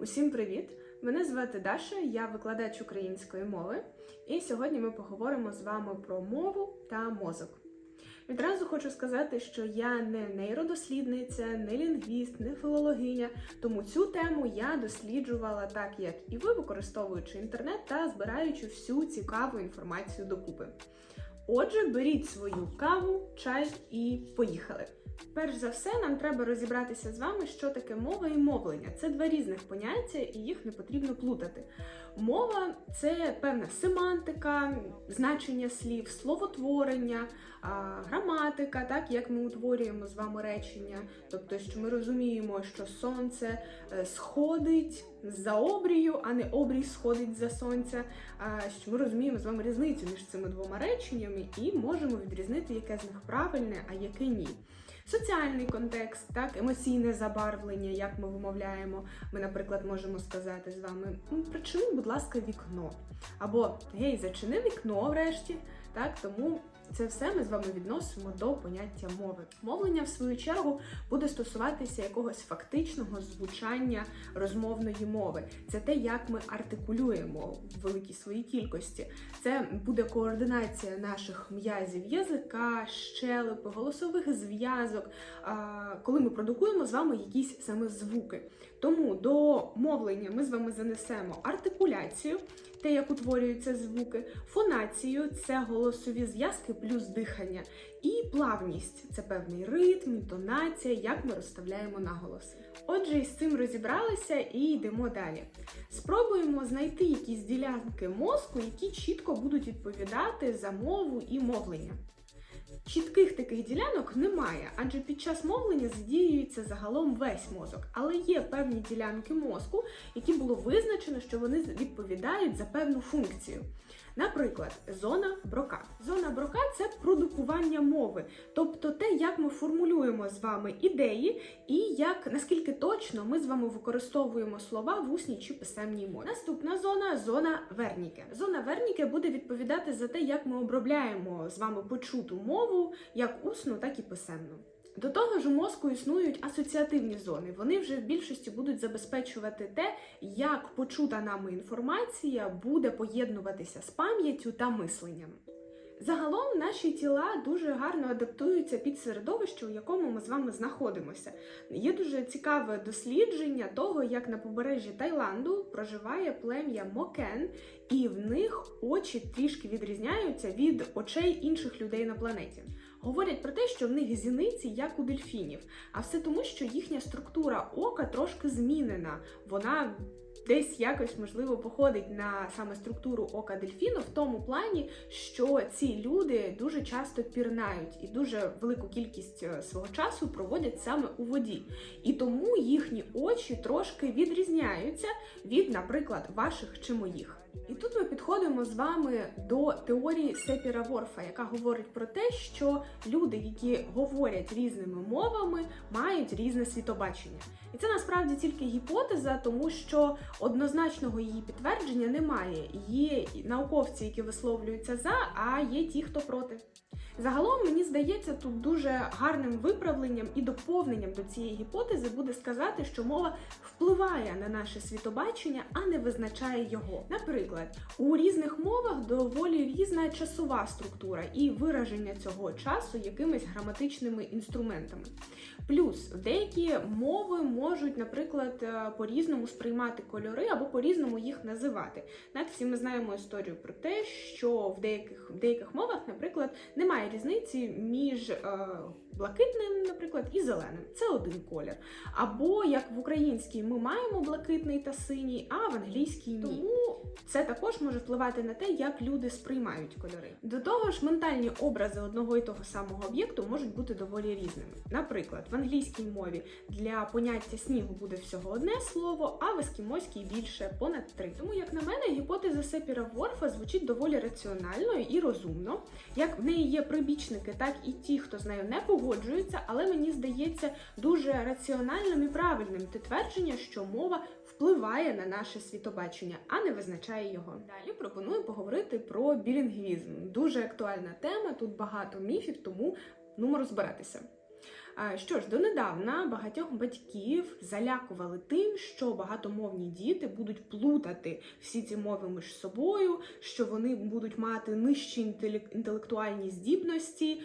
Усім привіт! Мене звати Даша, я викладач української мови, і сьогодні ми поговоримо з вами про мову та мозок. Відразу хочу сказати, що я не нейродослідниця, не лінгвіст, не філологиня, тому цю тему я досліджувала так, як і ви, використовуючи інтернет та збираючи всю цікаву інформацію докупи. Отже, беріть свою каву, чай і поїхали. Перш за все, нам треба розібратися з вами, що таке мова і мовлення. Це два різних поняття, і їх не потрібно плутати. Мова це певна семантика, значення слів, словотворення, граматика, так як ми утворюємо з вами речення, тобто, що ми розуміємо, що сонце е, сходить за обрію, а не обрій сходить за сонця. Що ми розуміємо з вами різницю між цими двома реченнями і можемо відрізнити, яке з них правильне, а яке ні. Соціальний контекст, так, емоційне забарвлення, як ми вимовляємо. Ми, наприклад, можемо сказати з вами: причини, будь ласка, вікно. Або гей, зачини вікно врешті. Так, тому це все ми з вами відносимо до поняття мови. Мовлення, в свою чергу, буде стосуватися якогось фактичного звучання розмовної мови. Це те, як ми артикулюємо в великій своїй кількості. Це буде координація наших м'язів язика, щелепи, голосових зв'язок, коли ми продукуємо з вами якісь саме звуки. Тому до мовлення ми з вами занесемо артикуляцію, те, як утворюються звуки, фонацію це голосові зв'язки плюс дихання, і плавність це певний ритм, інтонація, як ми розставляємо наголоси. Отже, із цим розібралися і йдемо далі. Спробуємо знайти якісь ділянки мозку, які чітко будуть відповідати за мову і мовлення. Чітких таких ділянок немає, адже під час мовлення задіюється загалом весь мозок, але є певні ділянки мозку, які було визначено, що вони відповідають за певну функцію. Наприклад, зона брока. Зона брока це продукування мови, тобто те, як ми формулюємо з вами ідеї, і як наскільки точно ми з вами використовуємо слова в усній чи писемній мові. Наступна зона зона Верніке. Зона Верніке буде відповідати за те, як ми обробляємо з вами почуту мову, як усну, так і писемну. До того ж, у мозку існують асоціативні зони. Вони вже в більшості будуть забезпечувати те, як почута нами інформація буде поєднуватися з пам'яттю та мисленням. Загалом наші тіла дуже гарно адаптуються під середовище, у якому ми з вами знаходимося. Є дуже цікаве дослідження того, як на побережжі Таїланду проживає плем'я Мокен, і в них очі трішки відрізняються від очей інших людей на планеті. Говорять про те, що в них зіниці як у дельфінів, а все тому, що їхня структура ока трошки змінена. Вона десь якось можливо походить на саме структуру ока дельфіну в тому плані, що ці люди дуже часто пірнають і дуже велику кількість е, свого часу проводять саме у воді. І тому їхні очі трошки відрізняються від, наприклад, ваших чи моїх. І тут ми підходимо з вами до теорії Сепіра Ворфа, яка говорить про те, що люди, які говорять різними мовами, мають різне світобачення. І це насправді тільки гіпотеза, тому що однозначного її підтвердження немає. Є науковці, які висловлюються за, а є ті, хто проти. Загалом мені здається, тут дуже гарним виправленням і доповненням до цієї гіпотези буде сказати, що мова впливає на наше світобачення, а не визначає його. Наприклад, у різних мовах доволі різна часова структура і вираження цього часу якимись граматичними інструментами. Плюс деякі мови можуть, наприклад, е, по-різному сприймати кольори або по-різному їх називати. Навіть всі ми знаємо історію про те, що в деяких в деяких мовах, наприклад, немає різниці між е, блакитним, наприклад, і зеленим. Це один колір. Або як в українській ми маємо блакитний та синій, а в англійській ні. Тому це також може впливати на те, як люди сприймають кольори. До того ж, ментальні образи одного і того самого об'єкту можуть бути доволі різними. Наприклад, в англійській мові для поняття снігу буде всього одне слово, а в ескімоській більше понад три. Тому, як на мене, гіпотеза Сепіра Ворфа звучить доволі раціонально і розумно. Як в неї є прибічники, так і ті, хто з нею не погоджується, але мені здається дуже раціональним і правильним те твердження, що мова впливає на наше світобачення, а не визначає його. Далі пропоную поговорити про білінгвізм. Дуже актуальна тема, тут багато міфів, тому ну розбиратися. Що ж, донедавна багатьох батьків залякували тим, що багатомовні діти будуть плутати всі ці мови між собою, що вони будуть мати нижчі інтелектуальні здібності,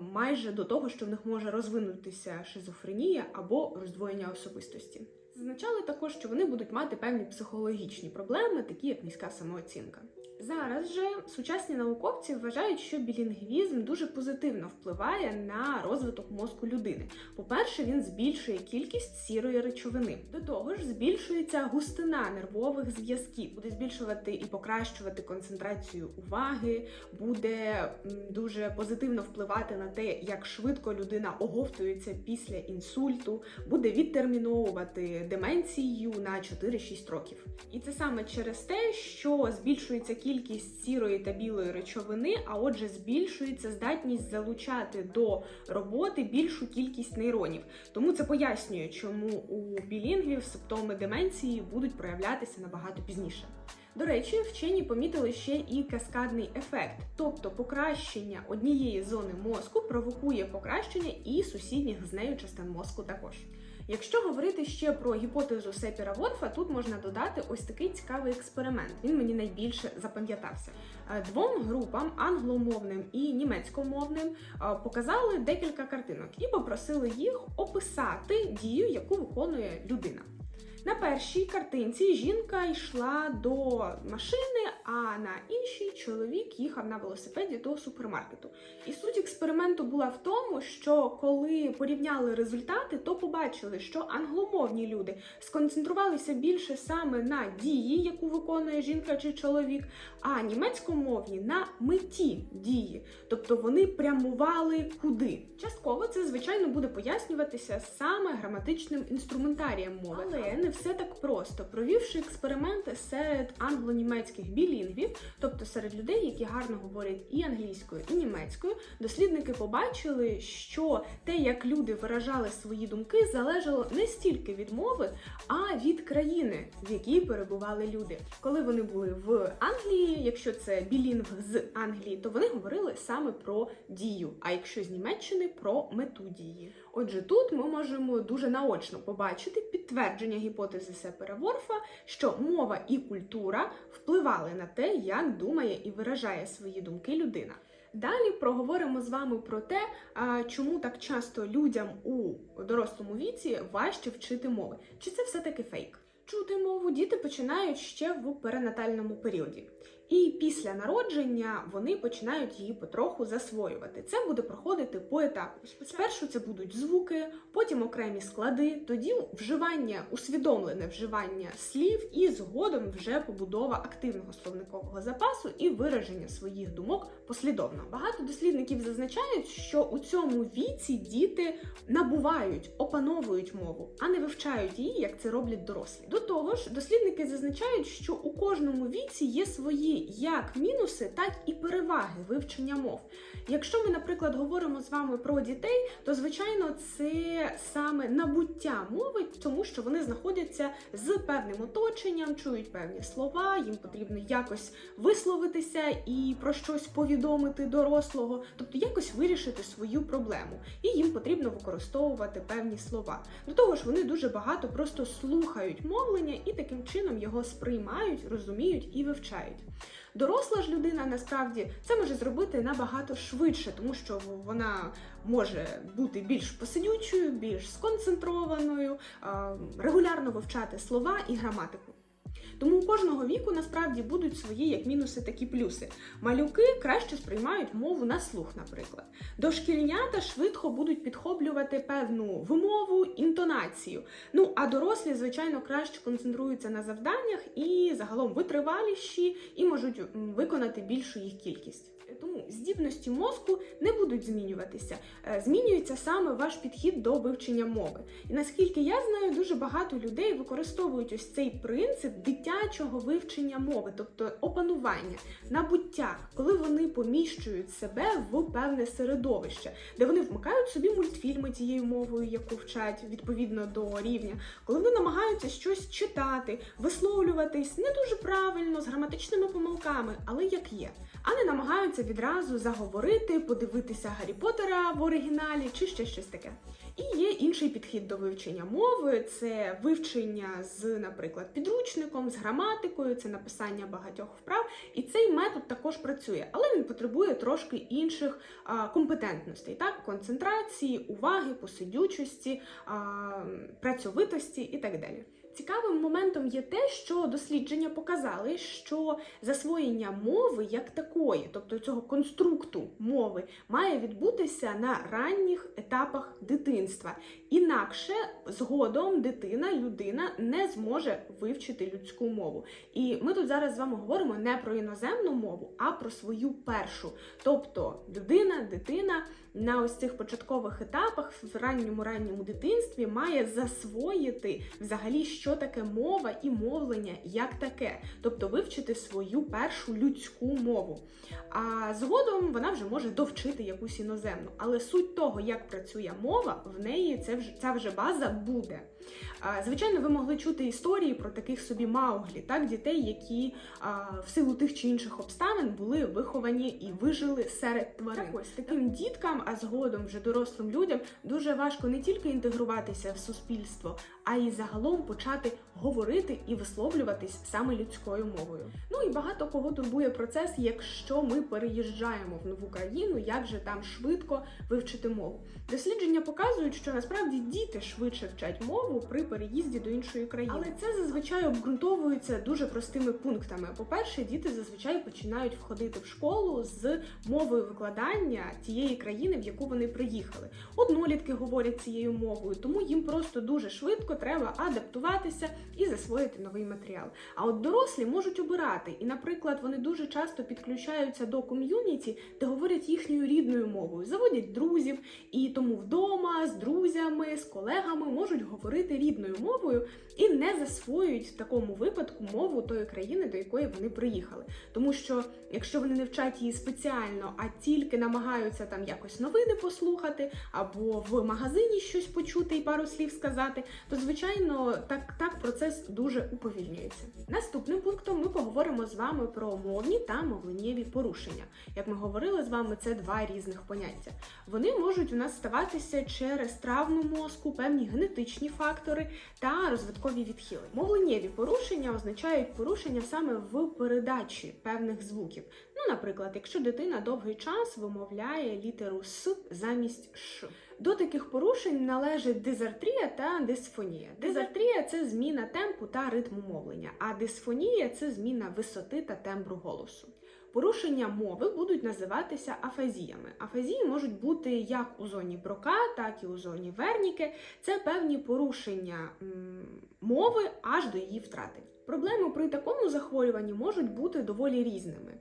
майже до того, що в них може розвинутися шизофренія або роздвоєння особистості. Зазначали також, що вони будуть мати певні психологічні проблеми, такі як низька самооцінка. Зараз же сучасні науковці вважають, що білінгвізм дуже позитивно впливає на розвиток мозку людини. По-перше, він збільшує кількість сірої речовини. До того ж, збільшується густина нервових зв'язків, буде збільшувати і покращувати концентрацію уваги, буде дуже позитивно впливати на те, як швидко людина оговтується після інсульту, буде відтерміновувати деменцію на 4-6 років. І це саме через те, що збільшується кількість сірої та білої речовини, а отже, збільшується здатність залучати до роботи більшу кількість нейронів. Тому це пояснює, чому у білінгвів симптоми деменції будуть проявлятися набагато пізніше. До речі, вчені помітили ще і каскадний ефект, тобто покращення однієї зони мозку провокує покращення і сусідніх з нею частин мозку також. Якщо говорити ще про гіпотезу Сепіра Ворфа, тут можна додати ось такий цікавий експеримент. Він мені найбільше запам'ятався. Е, Двом групам англомовним і німецькомовним е, показали декілька картинок і попросили їх описати дію, яку виконує людина. На першій картинці жінка йшла до машини, а на іншій чоловік їхав на велосипеді до супермаркету. І суть експерименту була в тому, що коли порівняли результати, то побачили, що англомовні люди сконцентрувалися більше саме на дії, яку виконує жінка чи чоловік, а німецькомовні на меті дії, тобто вони прямували куди. Частково це звичайно буде пояснюватися саме граматичним інструментарієм мови, але не все так просто. Провівши експерименти серед англо-німецьких білінгвів, тобто серед людей, які гарно говорять і англійською, і німецькою, дослідники побачили, що те, як люди виражали свої думки, залежало не стільки від мови, а від країни, в якій перебували люди. Коли вони були в Англії, якщо це білінг з Англії, то вони говорили саме про дію. А якщо з Німеччини про мету дії. Отже, тут ми можемо дуже наочно побачити підтвердження гіпотези Сепера Ворфа, що мова і культура впливали на те, як думає і виражає свої думки людина. Далі проговоримо з вами про те, чому так часто людям у дорослому віці важче вчити мови. Чи це все-таки фейк? Чути мову діти починають ще в перинатальному періоді. І після народження вони починають її потроху засвоювати. Це буде проходити по етапу. Спершу це будуть звуки, потім окремі склади, тоді вживання, усвідомлене вживання слів, і згодом вже побудова активного словникового запасу і вираження своїх думок послідовно. Багато дослідників зазначають, що у цьому віці діти набувають, опановують мову, а не вивчають її, як це роблять дорослі. До того ж, дослідники зазначають, що у кожному віці є свої як мінуси, так і переваги вивчення мов. Якщо ми, наприклад, говоримо з вами про дітей, то звичайно це саме набуття мови, тому що вони знаходяться з певним оточенням, чують певні слова, їм потрібно якось висловитися і про щось повідомити дорослого, тобто якось вирішити свою проблему. І їм потрібно використовувати певні слова. До того ж, вони дуже багато просто слухають мовлення і таким чином його сприймають, розуміють і вивчають. Доросла ж людина насправді це може зробити набагато швидше, тому що вона може бути більш посидючою, більш сконцентрованою, регулярно вивчати слова і граматику. Тому у кожного віку насправді будуть свої як мінуси, так і плюси. Малюки краще сприймають мову на слух, наприклад. Дошкільнята швидко будуть підхоплювати певну вимову, інтонацію. Ну а дорослі, звичайно, краще концентруються на завданнях і загалом витриваліші і можуть виконати більшу їх кількість. Тому здібності мозку не будуть змінюватися. Е, Змінюється саме ваш підхід до вивчення мови. І наскільки я знаю, дуже багато людей використовують ось цей принцип дитячого вивчення мови, тобто опанування, набуття, коли вони поміщують себе в певне середовище, де вони вмикають собі мультфільми тією мовою, яку вчать відповідно до рівня, коли вони намагаються щось читати, висловлюватись не дуже правильно, з граматичними помилками, але як є. А не намагаються відразу заговорити, подивитися Гаррі Поттера в оригіналі чи ще щось таке. І є інший підхід до вивчення мови: це вивчення з, наприклад, підручником, з граматикою, це написання багатьох вправ. І цей метод також працює, але він потребує трошки інших а, компетентностей, так концентрації, уваги, посидючості, а, працьовитості і так далі. Цікавим моментом є те, що дослідження показали, що засвоєння мови як такої, тобто цього конструкту мови, має відбутися на ранніх етапах дитинства. Інакше згодом дитина, людина не зможе вивчити людську мову. І ми тут зараз з вами говоримо не про іноземну мову, а про свою першу. Тобто людина, дитина на ось цих початкових етапах в ранньому ранньому дитинстві має засвоїти взагалі, що таке мова і мовлення як таке, тобто вивчити свою першу людську мову. А згодом вона вже може довчити якусь іноземну. Але суть того, як працює мова, в неї це вже ця вже база буде. Звичайно, ви могли чути історії про таких собі мауглі, так дітей, які в силу тих чи інших обставин були виховані і вижили серед тварин. Так ось таким діткам, а згодом вже дорослим людям дуже важко не тільки інтегруватися в суспільство, а й загалом почати говорити і висловлюватись саме людською мовою. Ну і багато кого турбує процес, якщо ми переїжджаємо в нову країну, як же там швидко вивчити мову. Дослідження показують, що насправді діти швидше вчать мову при переїзді до іншої країни. Але це зазвичай обґрунтовується дуже простими пунктами. По-перше, діти зазвичай починають входити в школу з мовою викладання тієї країни, в яку вони приїхали. Однолітки говорять цією мовою, тому їм просто дуже швидко треба адаптуватися і засвоїти новий матеріал. А от дорослі можуть обирати, і, наприклад, вони дуже часто підключаються до ком'юніті, де говорять їхньою рідною мовою, заводять друзів, і тому вдома з друзями, з колегами можуть говорити рідною мовою і не засвоюють в такому випадку мову тої країни, до якої вони приїхали. Тому що якщо вони не вчать її спеціально, а тільки намагаються там якось новини послухати, або в магазині щось почути і пару слів сказати, то звичайно так, так процес дуже уповільнюється. Наступним пунктом ми поговоримо з вами про мовні та мовленнєві порушення. Як ми говорили з вами, це два різних поняття. Вони можуть у нас ставатися через травму мозку, певні генетичні фактори та розвиткові відхили. Мовленнєві порушення означають порушення саме в передачі певних звуків. Ну, наприклад, якщо дитина довгий час вимовляє літеру С замість Ш. До таких порушень належить дизартрія та дисфонія. Дизартрія це зміна темпу та ритму мовлення, а дисфонія це зміна висоти та тембру голосу. Порушення мови будуть називатися афазіями. Афазії можуть бути як у зоні Брока, так і у зоні Верніке. Це певні порушення мови аж до її втрати. Проблеми при такому захворюванні можуть бути доволі різними.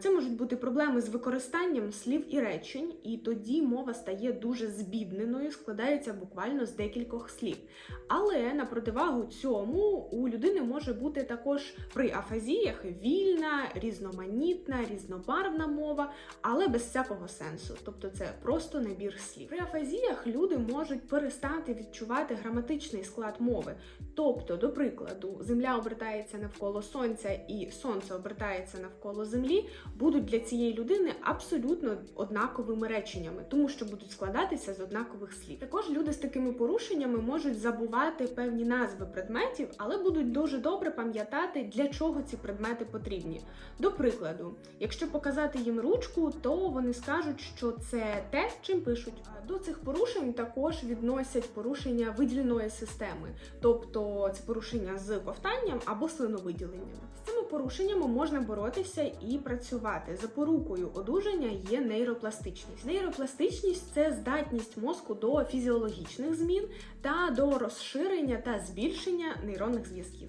Це можуть бути проблеми з використанням слів і речень, і тоді мова стає дуже збідненою, складається буквально з декількох слів. Але на противагу цьому у людини може бути також при афазіях вільна, різноманітна, різнобарвна мова, але без всякого сенсу. Тобто це просто набір слів. При афазіях люди можуть перестати відчувати граматичний склад мови. Тобто, до прикладу, земля обертається навколо сонця і сонце обертається навколо землі, будуть для цієї людини абсолютно однаковими реченнями, тому що будуть складатися з однакових слів. Також люди з такими порушеннями можуть забувати певні назви предметів, але будуть дуже добре пам'ятати, для чого ці предмети потрібні. До прикладу, якщо показати їм ручку, то вони скажуть, що це те, чим пишуть. До цих порушень також відносять порушення видільної системи, тобто це порушення з ковтанням або слиновиділенням. З цими порушеннями можна боротися і працювати. Запорукою одужання є нейропластичність. Нейропластичність це здатність мозку до фізіологічних змін та до розширення та збільшення нейронних зв'язків.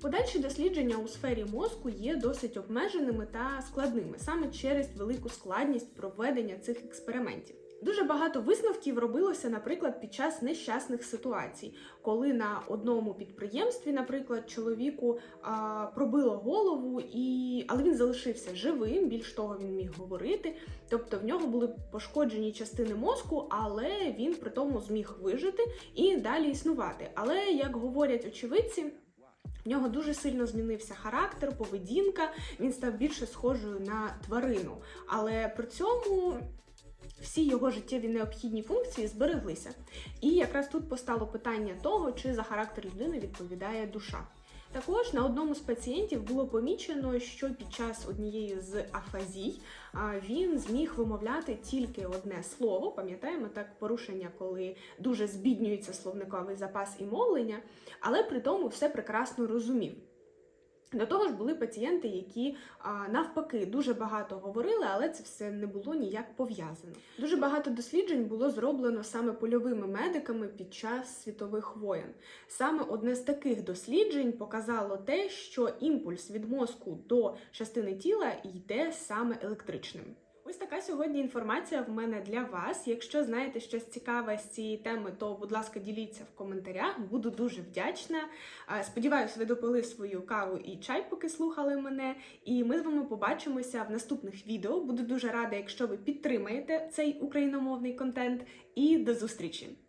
Подальші дослідження у сфері мозку є досить обмеженими та складними саме через велику складність проведення цих експериментів. Дуже багато висновків робилося, наприклад, під час нещасних ситуацій, коли на одному підприємстві, наприклад, чоловіку а, пробило голову, і але він залишився живим. Більш того, він міг говорити. Тобто в нього були пошкоджені частини мозку, але він при тому зміг вижити і далі існувати. Але як говорять очевидці. В нього дуже сильно змінився характер, поведінка. Він став більше схожою на тварину. Але при цьому всі його життєві необхідні функції збереглися. І якраз тут постало питання того, чи за характер людини відповідає душа. Також на одному з пацієнтів було помічено, що під час однієї з афазій він зміг вимовляти тільки одне слово. Пам'ятаємо так порушення, коли дуже збіднюється словниковий запас і мовлення, але при тому все прекрасно розумів. До того ж, були пацієнти, які навпаки дуже багато говорили, але це все не було ніяк пов'язано. Дуже багато досліджень було зроблено саме польовими медиками під час світових воєн. Саме одне з таких досліджень показало те, що імпульс від мозку до частини тіла йде саме електричним. Ось така сьогодні інформація в мене для вас. Якщо знаєте щось цікаве з цієї теми, то будь ласка, діліться в коментарях. Буду дуже вдячна. Сподіваюсь, ви допили свою каву і чай, поки слухали мене. І ми з вами побачимося в наступних відео. Буду дуже рада, якщо ви підтримаєте цей україномовний контент. І до зустрічі!